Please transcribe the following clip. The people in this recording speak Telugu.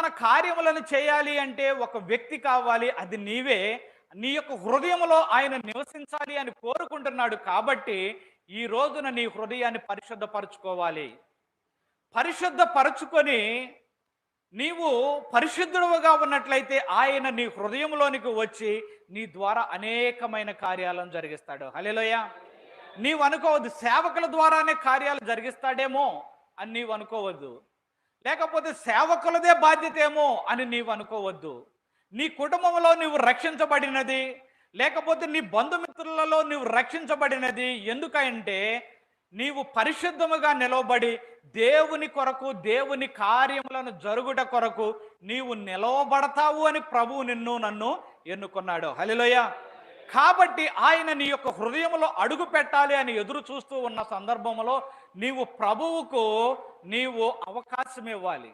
తన కార్యములను చేయాలి అంటే ఒక వ్యక్తి కావాలి అది నీవే. నీ యొక్క హృదయంలో ఆయన నివసించాలి అని కోరుకుంటున్నాడు కాబట్టి ఈ రోజున నీ హృదయాన్ని పరిశుద్ధపరచుకోవాలి. పరిశుద్ధపరచుకొని నీవు పరిశుద్ధుడుగా ఉన్నట్లయితే ఆయన నీ హృదయంలోనికి వచ్చి నీ ద్వారా అనేకమైన కార్యాలను జరిగిస్తాడు. హలేలోయ నీవు అనుకోవద్దు సేవకుల ద్వారానే కార్యాలు జరిగిస్తాడేమో అని నీవు అనుకోవద్దు. లేకపోతే సేవకులదే బాధ్యత ఏమో అని నీవు అనుకోవద్దు. నీ కుటుంబంలో నీవు రక్షించబడినది లేకపోతే నీ బంధుమిత్రులలో నీవు రక్షించబడినది ఎందుకంటే నీవు పరిశుద్ధముగా నిలవబడి దేవుని కొరకు దేవుని కార్యములను జరుగుట కొరకు నీవు నిలవబడతావు అని ప్రభువు నిన్ను నన్ను ఎన్నుకున్నాడు. హలిలోయ కాబట్టి ఆయన నీ యొక్క హృదయంలో అడుగు పెట్టాలి అని ఎదురు చూస్తూ ఉన్న సందర్భంలో నీవు ప్రభువుకు నీవు అవకాశం ఇవ్వాలి.